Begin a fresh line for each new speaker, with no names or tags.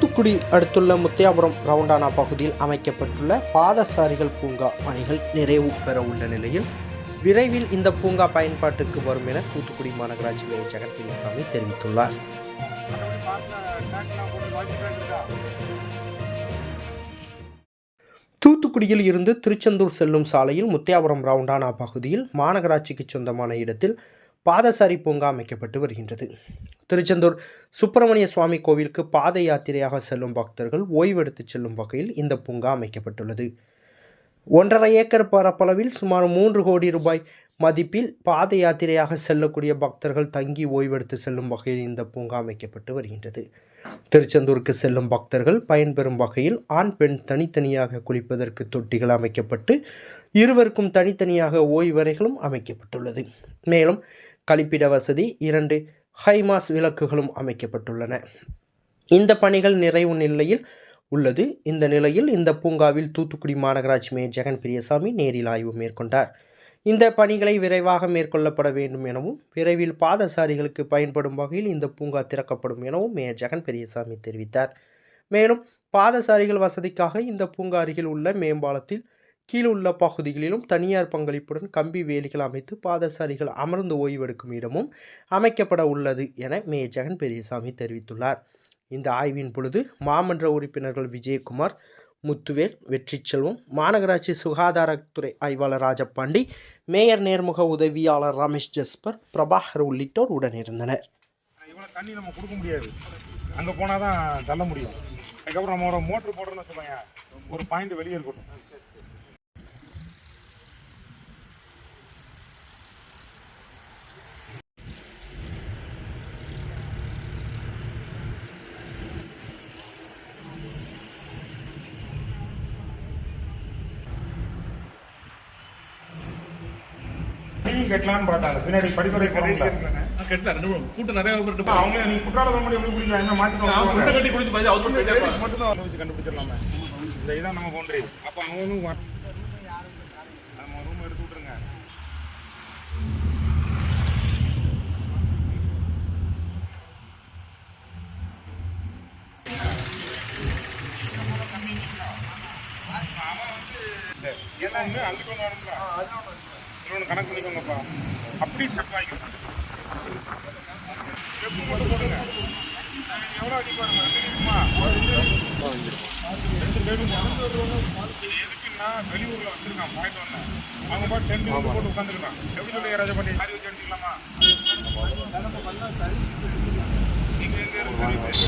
தூத்துக்குடி அடுத்துள்ள முத்தியாபுரம் ரவுண்டானா பகுதியில் அமைக்கப்பட்டுள்ள பாதசாரிகள் பூங்கா பணிகள் நிறைவு பெற உள்ள நிலையில் விரைவில் இந்த பூங்கா பயன்பாட்டுக்கு வரும் என தூத்துக்குடி மாநகராட்சி மேயர் ஜெகன் தெரிவித்துள்ளார். தூத்துக்குடியில் இருந்து திருச்செந்தூர் செல்லும் சாலையில் முத்தியாபுரம் ரவுண்டானா பகுதியில் மாநகராட்சிக்கு சொந்தமான இடத்தில் பாதசாரி பூங்கா அமைக்கப்பட்டு வருகின்றது. திருச்செந்தூர் சுப்பிரமணிய சுவாமி கோவிலுக்கு பாத யாத்திரையாக செல்லும் பக்தர்கள் ஓய்வெடுத்து செல்லும் வகையில் இந்த பூங்கா அமைக்கப்பட்டுள்ளது. ஒன்றரை ஏக்கர் பரப்பளவில் சுமார் மூன்று கோடி ரூபாய் மதிப்பில் பாத யாத்திரையாக செல்லக்கூடிய பக்தர்கள் தங்கி ஓய்வெடுத்து செல்லும் வகையில் இந்த பூங்கா அமைக்கப்பட்டு வருகின்றது. திருச்செந்தூருக்கு செல்லும் பக்தர்கள் பயன்பெறும் வகையில் ஆண் பெண் தனித்தனியாக குளிப்பதற்கு தொட்டிகள் அமைக்கப்பட்டு இருவருக்கும் தனித்தனியாக ஓய்வறைகளும் அமைக்கப்பட்டுள்ளது. மேலும் கழிப்பிட வசதி இரண்டு ஹைமாஸ் விளக்குகளும் அமைக்கப்பட்டுள்ளன. இந்த பணிகள் நிறைவு நிலையில் உள்ளது. இந்த நிலையில் இந்த பூங்காவில் தூத்துக்குடி மாநகராட்சி மேயர் ஜெகன் பெரியசாமி நேரில் ஆய்வு மேற்கொண்டார். இந்த பணிகளை விரைவாக மேற்கொள்ளப்பட வேண்டும் எனவும் விரைவில் பாதசாரிகளுக்கு பயன்படும் வகையில் இந்த பூங்கா திறக்கப்படும் எனவும் மேயர் ஜெகன் பெரியசாமி தெரிவித்தார். மேலும் பாதசாரிகள் வசதிக்காக இந்த பூங்கா அருகில் உள்ள மேம்பாலத்தில் கீழுள்ள பகுதிகளிலும் தனியார் பங்களிப்புடன் கம்பி வேலிகள் அமைத்து பாதசாரிகள் அமர்ந்து ஓய்வெடுக்கும் இடமும் அமைக்கப்பட உள்ளது என மேயர் ஜெகன் பெரியசாமி தெரிவித்துள்ளார். இந்த ஆய்வின் பொழுது மாமன்ற உறுப்பினர்கள் விஜயகுமார் முத்துவேல் வெற்றிச்செல்வம் மாநகராட்சி சுகாதாரத்துறை ஆய்வாளர் ராஜபாண்டி மேயர் நேர்முக உதவியாளர் ரமேஷ் ஜஸ்பர் பிரபாகர் உள்ளிட்டோர் உடனிருந்தனர்.
இவ்வளோ தண்ணி நம்ம கொடுக்க முடியாது. அங்கே போனால் தான் தள்ள முடியும். அதுக்கப்புறம் நம்மளோட மோட்ரு போடுறோன்னு வச்சுக்கோங்க ஒரு பாயிண்ட் வெளியே இருக்கட்டும். கட்டலான்னு பார்த்தாங்க பின்னாடி படித்துறை
கெட்டல ரெண்டு கூட்டம் நிறைய.
அவங்க நீ எப்படி பிடிக்கலாம் என்ன
அவங்க குட்டை குடிச்சு பாதி போயிட்டே இருப்பாங்க.
மட்டும் தான் வச்சு கண்டுபிடிச்சிடலாமே. இந்த இதான் நம்ம பவுண்டரி. அப்போ அவனும் நம்ம ரூம் எடுத்து விட்டுருங்க. ஏன்னா ஒன்று அங்கிட்டு ஒன்று வரும்ல இன்னொன்று கணக்கு பண்ணிக்கோங்கப்பா அப்படி ஸ்டெப் ஆகிக்கணும் ஸ்டெப் மட்டும் போடுங்க. எவ்வளோ அதிகமாக இருக்கும் ரெண்டு சைடும் எதுக்குன்னா வெளியூரில் வச்சிருக்கான் பாயிண்ட் ஒன்று அவங்க பாட்டு டென் டென்ட் போட்டு உட்காந்துருக்கான் எப்படி சொல்லுங்க ராஜபாண்டி? பண்ணி வச்சு அடிச்சுக்கலாமா நீங்க எங்க இருக்கு